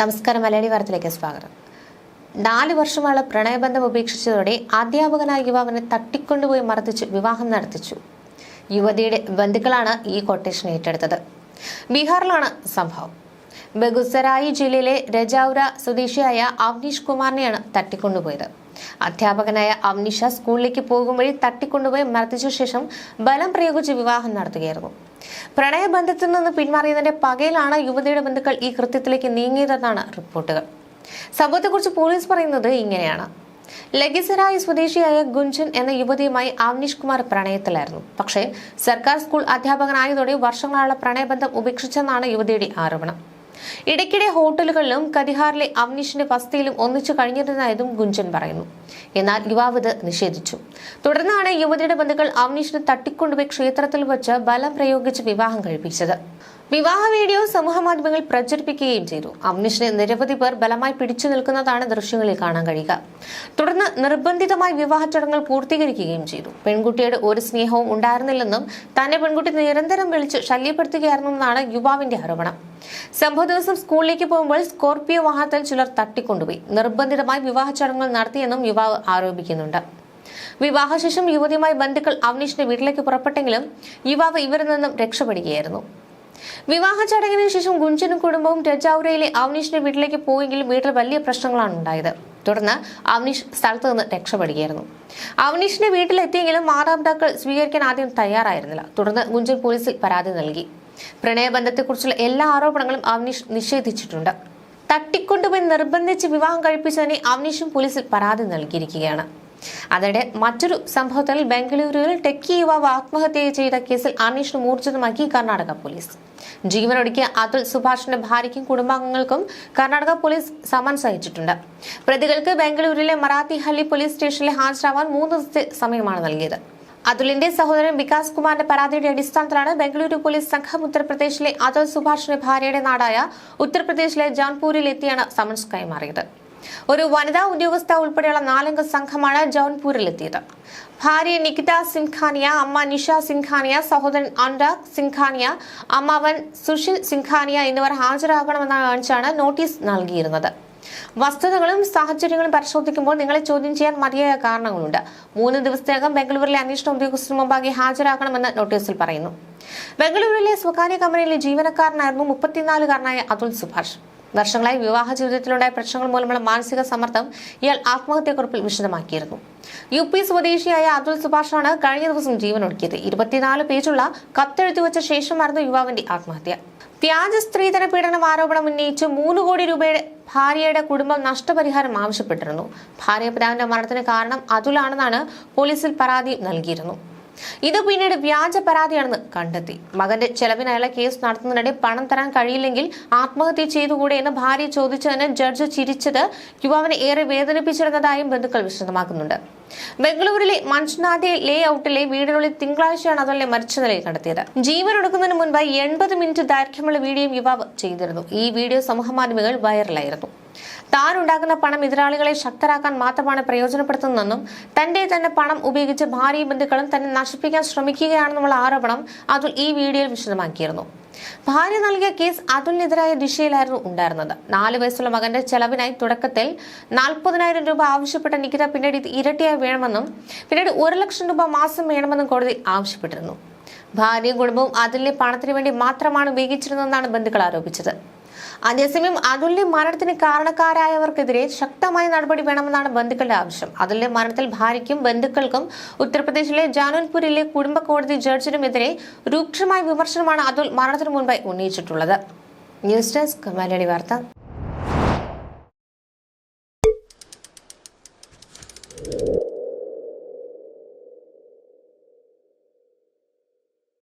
നമസ്കാരം മലയാളി വാർത്തയിലേക്ക് സ്വാഗതം. നാല് വർഷമുള്ള പ്രണയബന്ധം ഉപേക്ഷിച്ചതോടെ അധ്യാപകനായ യുവാവിനെ തട്ടിക്കൊണ്ടുപോയി മർദ്ദിച്ച് വിവാഹം നടത്തിച്ചു. യുവതിയുടെ ബന്ധുക്കളാണ് ഈ കൊട്ടേഷൻ ഏറ്റെടുത്തത്. ബീഹാറിലാണ് സംഭവം. ബഗുസരായി ജില്ലയിലെ രജൌര സ്വദേശിയായ അവനീഷ് കുമാറിനെയാണ് തട്ടിക്കൊണ്ടുപോയത്. അധ്യാപകനായ അവനീഷ സ്കൂളിലേക്ക് പോകും വഴി തട്ടിക്കൊണ്ടുപോയി മർദ്ദിച്ച ശേഷം ബലം പ്രയോഗിച്ച് വിവാഹം നടത്തുകയായിരുന്നു. പ്രണയബന്ധത്തിൽ നിന്ന് പിന്മാറിയതിന്റെ പകയിലാണ് യുവതിയുടെ ബന്ധുക്കൾ ഈ കൃത്യത്തിലേക്ക് നീങ്ങിയതെന്നാണ് റിപ്പോർട്ടുകൾ. സംഭവത്തെക്കുറിച്ച് പോലീസ് പറയുന്നത് ഇങ്ങനെയാണ്. ലഗിസരായി സ്വദേശിയായ ഗുഞ്ചൻ എന്ന യുവതിയുമായി അവനീഷ് കുമാർ പ്രണയത്തിലായിരുന്നു. പക്ഷേ സർക്കാർ സ്കൂൾ അധ്യാപകനായതോടെ വർഷങ്ങളായുള്ള പ്രണയബന്ധം ഉപേക്ഷിച്ചെന്നാണ് യുവതിയുടെ ആരോപണം. ഇടയ്ക്കിടെ ഹോട്ടലുകളിലും കതിഹാറിലെ അവനീഷിന്റെ വസതിയിലും ഒന്നിച്ചു കഴിഞ്ഞിരുന്നതായതും ഗുഞ്ചൻ പറയുന്നു. എന്നാൽ യുവാവ് ഇത് നിഷേധിച്ചു. തുടർന്നാണ് യുവതിയുടെ ബന്ധുക്കൾ അവനീഷിനെ തട്ടിക്കൊണ്ടുപോയി ക്ഷേത്രത്തിൽ വെച്ച് ബലം പ്രയോഗിച്ച് വിവാഹം കഴിപ്പിച്ചത്. വിവാഹ വീഡിയോ സമൂഹമാധ്യമങ്ങളിൽ പ്രചരിപ്പിക്കുകയും ചെയ്തു. അവനീഷിനെ നിരവധി പേർ ബലമായി പിടിച്ചു നിൽക്കുന്നതാണ് ദൃശ്യങ്ങളിൽ കാണാൻ കഴിയുക. തുടർന്ന് നിർബന്ധിതമായി വിവാഹ ചടങ്ങുകൾ പൂർത്തീകരിക്കുകയും ചെയ്തു. പെൺകുട്ടിയുടെ ഒരു സ്നേഹവും ഉണ്ടായിരുന്നില്ലെന്നും തന്നെ പെൺകുട്ടി നിരന്തരം വിളിച്ച് ശല്യപ്പെടുത്തുകയായിരുന്നെന്നാണ് യുവാവിന്റെ ആരോപണം. സംഭവ ദിവസം സ്കൂളിലേക്ക് പോകുമ്പോൾ സ്കോർപിയോ വാഹനത്തിൽ ചിലർ തട്ടിക്കൊണ്ടുപോയി. നിർബന്ധിതമായി വിവാഹ ചടങ്ങുകൾ നടത്തിയെന്നും യുവാവ് ആരോപിക്കുന്നുണ്ട്. വിവാഹശേഷം യുവതിയുമായി ബന്ധുക്കൾ അവനീഷിന്റെ വീട്ടിലേക്ക് പുറപ്പെട്ടെങ്കിലും യുവാവ് ഇവരിൽ നിന്നും രക്ഷപ്പെടുകയായിരുന്നു. വിവാഹ ചടങ്ങിന് ശേഷം ഗുഞ്ചനും കുടുംബവും രജാവുരയിലെ അവനീഷിന്റെ വീട്ടിലേക്ക് പോയെങ്കിലും വീട്ടിൽ വലിയ പ്രശ്നങ്ങളാണ് ഉണ്ടായത്. തുടർന്ന് അവനീഷ് സ്ഥലത്ത് നിന്ന് രക്ഷപ്പെടുകയായിരുന്നു. അവനീഷിന്റെ വീട്ടിലെത്തിയെങ്കിലും മാതാപിതാക്കൾ സ്വീകരിക്കാൻ ആദ്യം തയ്യാറായിരുന്നില്ല. തുടർന്ന് ഗുഞ്ചൻ പോലീസിൽ പരാതി നൽകി. പ്രണയബന്ധത്തെക്കുറിച്ചുള്ള എല്ലാ ആരോപണങ്ങളും അവനീഷ് നിഷേധിച്ചിട്ടുണ്ട്. തട്ടിക്കൊണ്ടുപോയി നിർബന്ധിച്ച് വിവാഹം കഴിപ്പിച്ചതിനെ അവനീഷും പോലീസിൽ പരാതി നൽകിയിരിക്കുകയാണ്. അതിനിടെ മറ്റൊരു സംഭവത്തിൽ ബംഗളൂരുവിൽ ടെക്കി യുവാവ് ആത്മഹത്യ ചെയ്ത കേസിൽ അന്വേഷണം ഊർജിതമാക്കി കർണാടക പോലീസ്. ജീവനൊടുക്കിയ അതുൽ സുഭാഷിന്റെ ഭാര്യയ്ക്കും കുടുംബാംഗങ്ങൾക്കും കർണാടക പോലീസ് സമൻസ് അയച്ചിട്ടുണ്ട്. പ്രതികൾക്ക് ബംഗളൂരുവിലെ മറാത്തിഹള്ളി പോലീസ് സ്റ്റേഷനിൽ ഹാജരാവാൻ മൂന്ന് ദിവസത്തെ സമയമാണ് നൽകിയത്. അതുലിന്റെ സഹോദരൻ വികാസ് കുമാറിന്റെ പരാതിയുടെ അടിസ്ഥാനത്തിലാണ് ബംഗളൂരു പോലീസ് സംഘം ഉത്തർപ്രദേശിലെ അതുൽ സുഭാഷിന്റെ ഭാര്യയുടെ നാടായ ഉത്തർപ്രദേശിലെ ജാൻപൂരിൽ എത്തിയാണ് സമൻസ് കൈമാറിയത്. ഒരു വനിതാ ഉദ്യോഗസ്ഥ ഉൾപ്പെടെയുള്ള നാലംഗ സംഘമാണ് ജൗൻപൂരിലെത്തിയത്. ഭാര്യ നികിത സിംഖാനിയ അമ്മ നിഷ സിംഖാനിയ സഹോദരൻ അനുരാഗ് സിംഖാനിയ അമ്മാവൻ സുഷിൽ സിംഖാനിയ എന്നിവർ ഹാജരാകണമെന്ന് കാണിച്ചാണ് നോട്ടീസ് നൽകിയിരുന്നത്. വസ്തുതകളും സാഹചര്യങ്ങളും പരിശോധിക്കുമ്പോൾ നിങ്ങളെ ചോദ്യം ചെയ്യാൻ മതിയായ കാരണങ്ങളുണ്ട്. മൂന്ന് ദിവസത്തിനകം ബംഗളൂരിലെ അന്വേഷണ ഉദ്യോഗസ്ഥന് മുമ്പാകെ ഹാജരാക്കണമെന്ന് നോട്ടീസിൽ പറയുന്നു. ബംഗളൂരുവിലെ സ്വകാര്യ കമ്പനിയിലെ ജീവനക്കാരനായിരുന്നു മുപ്പത്തിനാലുകാരനായ അതുൽ സുഭാഷ്. വർഷങ്ങളായി വിവാഹ ജീവിതത്തിലുണ്ടായ പ്രശ്നങ്ങൾ മൂലമുള്ള മാനസിക സമ്മർദ്ദം ഇയാൾ ആത്മഹത്യക്കുറിപ്പിൽ വിശദമാക്കിയിരുന്നു. യു പി സ്വദേശിയായ അതുൽ സുഭാഷാണ് കഴിഞ്ഞ ദിവസം ജീവനൊടുക്കിയത്. ഇരുപത്തിനാല് പേജുള്ള കത്തെഴുതി വച്ച ശേഷമായിരുന്നു യുവാവിന്റെ ആത്മഹത്യ. വ്യാജ സ്ത്രീധന പീഡനം ആരോപണം ഉന്നയിച്ച് മൂന്ന് കോടി രൂപയുടെ ഭാര്യയുടെ കുടുംബം നഷ്ടപരിഹാരം ആവശ്യപ്പെട്ടിരുന്നു. ഭാര്യ പിതാവിന്റെ മരണത്തിന് കാരണം അതുലാണെന്നാണ് പോലീസിൽ പരാതി നൽകിയിരുന്നു. ഇത് പിന്നീട് വ്യാജ പരാതിയാണെന്ന് കണ്ടെത്തി. മകന്റെ ചെലവിനായുള്ള കേസ് നടത്തുന്നതിനിടെ പണം തരാൻ കഴിയില്ലെങ്കിൽ ആത്മഹത്യ ചെയ്തുകൂടെ എന്ന് ഭാര്യ ചോദിച്ചതിന് ജഡ്ജ് ചിരിച്ചത് യുവാവിനെ ഏറെ വേദനിപ്പിച്ചിരുന്നതായും ബന്ധുക്കൾ വിശദമാക്കുന്നുണ്ട്. ബംഗളൂരിലെ മഞ്ച്നാഥെ ലേ ഔട്ടിലെ വീടിനുള്ളിൽ തിങ്കളാഴ്ചയാണ് അതുപോലെ മരിച്ച നിലയിൽ കണ്ടെത്തിയത്. ജീവൻ എടുക്കുന്നതിന് മുൻപ് എൺപത് മിനിറ്റ് ദൈർഘ്യമുള്ള വീഡിയോയും യുവാവ് ചെയ്തിരുന്നു. ഈ വീഡിയോ സമൂഹമാധ്യമങ്ങൾ വൈറലായിരുന്നു. താൻ ഉണ്ടാക്കുന്ന പണം എതിരാളികളെ ശക്തരാക്കാൻ മാത്രമാണ് പ്രയോജനപ്പെടുത്തുന്നതെന്നും തന്റെ തന്നെ പണം ഉപയോഗിച്ച് ഭാര്യ ബന്ധുക്കളും തന്നെ നശിപ്പിക്കാൻ ശ്രമിക്കുകയാണെന്നുള്ള ആരോപണം അതുൽ ഈ വീഡിയോയിൽ വിശദമാക്കിയിരുന്നു. ഭാര്യ നൽകിയ കേസ് അതുലിനെതിരായ ദിശയിലായിരുന്നു ഉണ്ടായിരുന്നത്. നാല് വയസ്സുള്ള മകന്റെ ചെലവിനായി തുടക്കത്തിൽ നാൽപ്പതിനായിരം രൂപ ആവശ്യപ്പെട്ട നികിത പിന്നീട് ഇത് ഇരട്ടിയായി വേണമെന്നും പിന്നീട് ഒരു ലക്ഷം രൂപ മാസം വേണമെന്നും കോടതി ആവശ്യപ്പെട്ടിരുന്നു. ഭാര്യയും കുടുംബവും അതിലെ പണത്തിനു വേണ്ടി മാത്രമാണ് ഉപയോഗിച്ചിരുന്നതെന്നാണ് ബന്ധുക്കൾ ആരോപിച്ചത്. അതേസമയം അതുല്യ മരണത്തിന് കാരണക്കാരായവർക്കെതിരെ ശക്തമായ നടപടി വേണമെന്നാണ് ബന്ധുക്കളുടെ ആവശ്യം. അതുല്യ മരണത്തിൽ ഭാര്യയ്ക്കും ബന്ധുക്കൾക്കും ഉത്തർപ്രദേശിലെ ജാനോൻപൂരിലെ കുടുംബ കോടതി ജഡ്ജിനുമെതിരെ രൂക്ഷമായ വിമർശനമാണ് അതുൽ മരണത്തിനു മുൻപായി ഉന്നയിച്ചിട്ടുള്ളത്. ന്യൂസ് ഡെസ്ക് മലയാളി വാർത്ത.